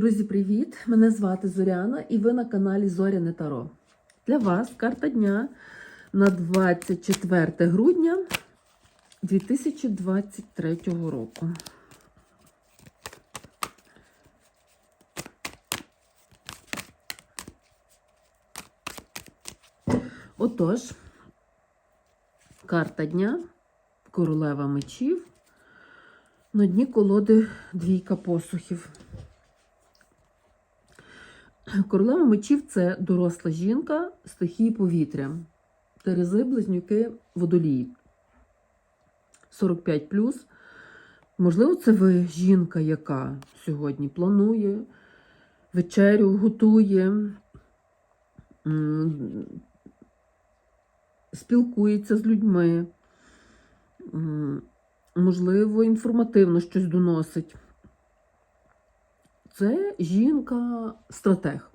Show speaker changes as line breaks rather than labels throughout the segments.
Друзі, привіт! Мене звати Зоряна і ви на каналі Зоряне Таро. Для вас карта дня на 24 грудня 2023 року. Отож, карта дня, королева мечів. На дні колоди двійка посухів. Королева мечів це доросла жінка стихії повітря. Терези, близнюки, водолії. 45 Можливо, це ви жінка, яка сьогодні планує, вечерю готує, спілкується з людьми, можливо, інформативно щось доносить. Це жінка-стратег.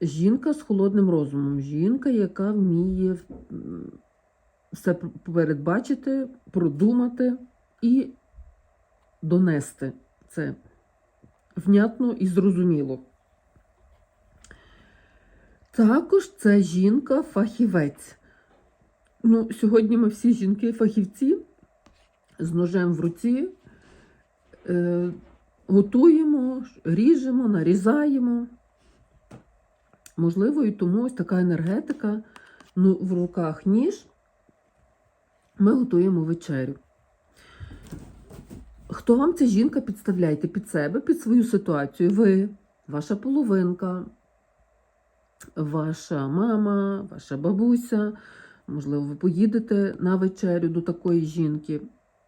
Жінка з холодним розумом. Жінка, яка вміє все передбачити, продумати і донести це внятно і зрозуміло. Також це жінка-фахівець. Ну, Сьогодні ми всі жінки-фахівці з ножем в руці. Е, готуємо, ріжемо, нарізаємо. Можливо, і тому ось така енергетика. Ну, в руках ніж. Ми готуємо вечерю. Хто вам ця жінка підставляйте під себе, під свою ситуацію? Ви, ваша половинка, ваша мама, ваша бабуся. Можливо, ви поїдете на вечерю до такої жінки,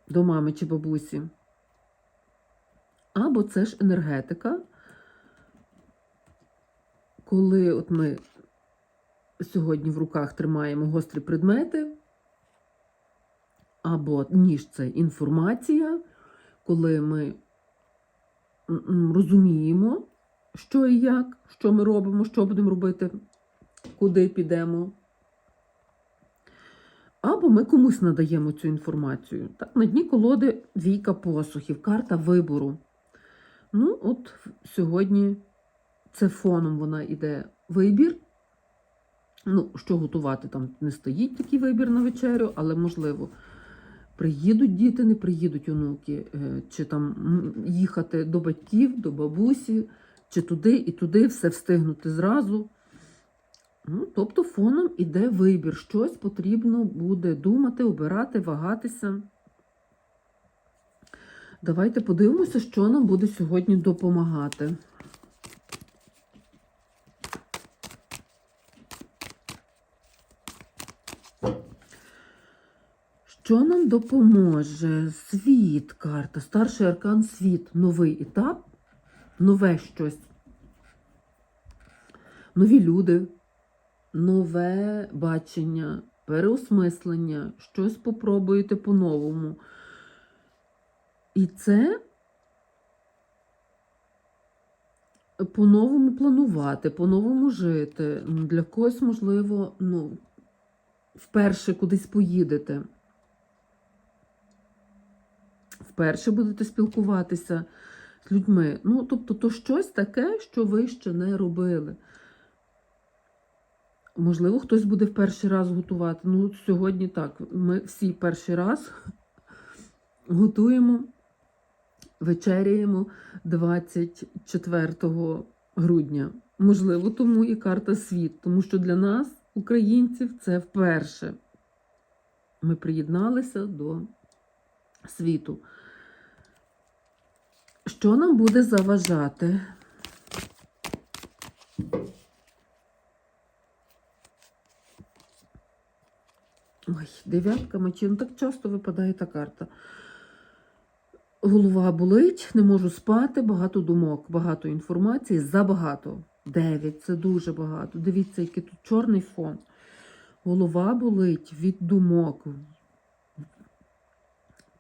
до мами чи бабусі. Або це ж енергетика, коли от ми сьогодні в руках тримаємо гострі предмети, або ніж це інформація, коли ми розуміємо, що і як, що ми робимо, що будемо робити, куди підемо. Або ми комусь надаємо цю інформацію. Так, На дні колоди війка посухів, карта вибору. Ну, от сьогодні це фоном вона йде вибір. Ну, що готувати, там не стоїть такий вибір на вечерю, але можливо, приїдуть діти, не приїдуть онуки, е, чи там їхати до батьків, до бабусі, чи туди і туди все встигнути зразу. Ну, Тобто фоном іде вибір. Щось потрібно буде думати, обирати, вагатися. Давайте подивимося, що нам буде сьогодні допомагати. Що нам допоможе? Світ, карта, старший аркан світ, новий етап, нове щось. Нові люди, нове бачення, переосмислення, щось попробуєте по-новому. І це по-новому планувати, по-новому жити. Для когось, можливо, ну, вперше кудись поїдете. Вперше будете спілкуватися з людьми. Ну, тобто, то щось таке, що ви ще не робили. Можливо, хтось буде в перший раз готувати. Ну, сьогодні так. Ми всі перший раз готуємо вечеряємо 24 грудня. Можливо, тому і карта світ, тому що для нас, українців, це вперше. Ми приєдналися до світу. Що нам буде заважати? Ой, дев'ятка мечів. Ну, так часто випадає та карта. Голова болить, не можу спати, багато думок, багато інформації, забагато. Дев'ять це дуже багато. Дивіться, який тут чорний фон. Голова болить від думок.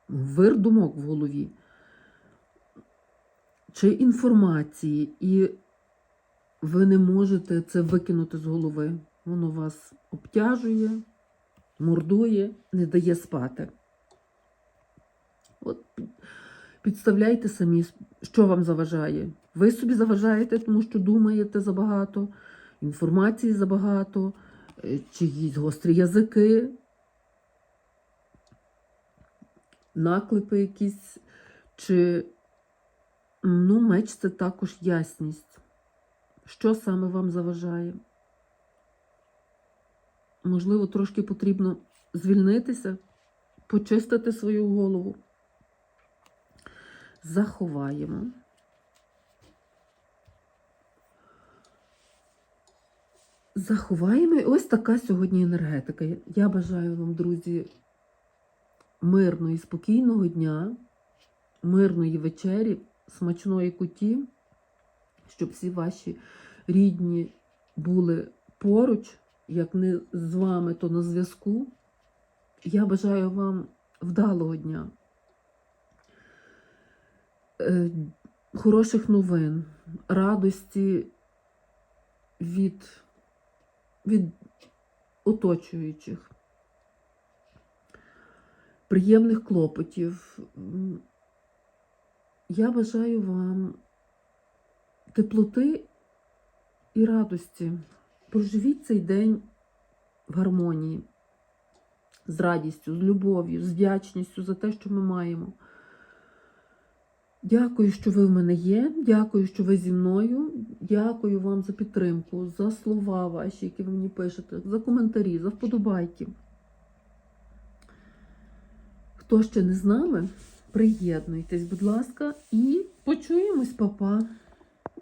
Вир думок в голові. Чи інформації, і ви не можете це викинути з голови. Воно вас обтяжує, мордує, не дає спати. От Підставляйте самі що вам заважає? Ви собі заважаєте, тому що думаєте забагато, інформації забагато, е, чиїсь гострі язики, наклепи якісь, чи ну, меч це також ясність. Що саме вам заважає? Можливо, трошки потрібно звільнитися, почистити свою голову. Заховаємо. Заховаємо. І ось така сьогодні енергетика. Я бажаю вам, друзі, мирного і спокійного дня, мирної вечері, смачної куті, щоб всі ваші рідні були поруч, як не з вами, то на зв'язку. Я бажаю вам вдалого дня, хороших новин, радості від, від оточуючих, приємних клопотів. Я бажаю вам теплоти і радості. Проживіть цей день в гармонії, з радістю, з любов'ю, з вдячністю за те, що ми маємо. Дякую, що ви в мене є. Дякую, що ви зі мною. Дякую вам за підтримку, за слова ваші, які ви мені пишете, за коментарі, за вподобайки. Хто ще не з нами, приєднуйтесь, будь ласка, і почуємось, папа.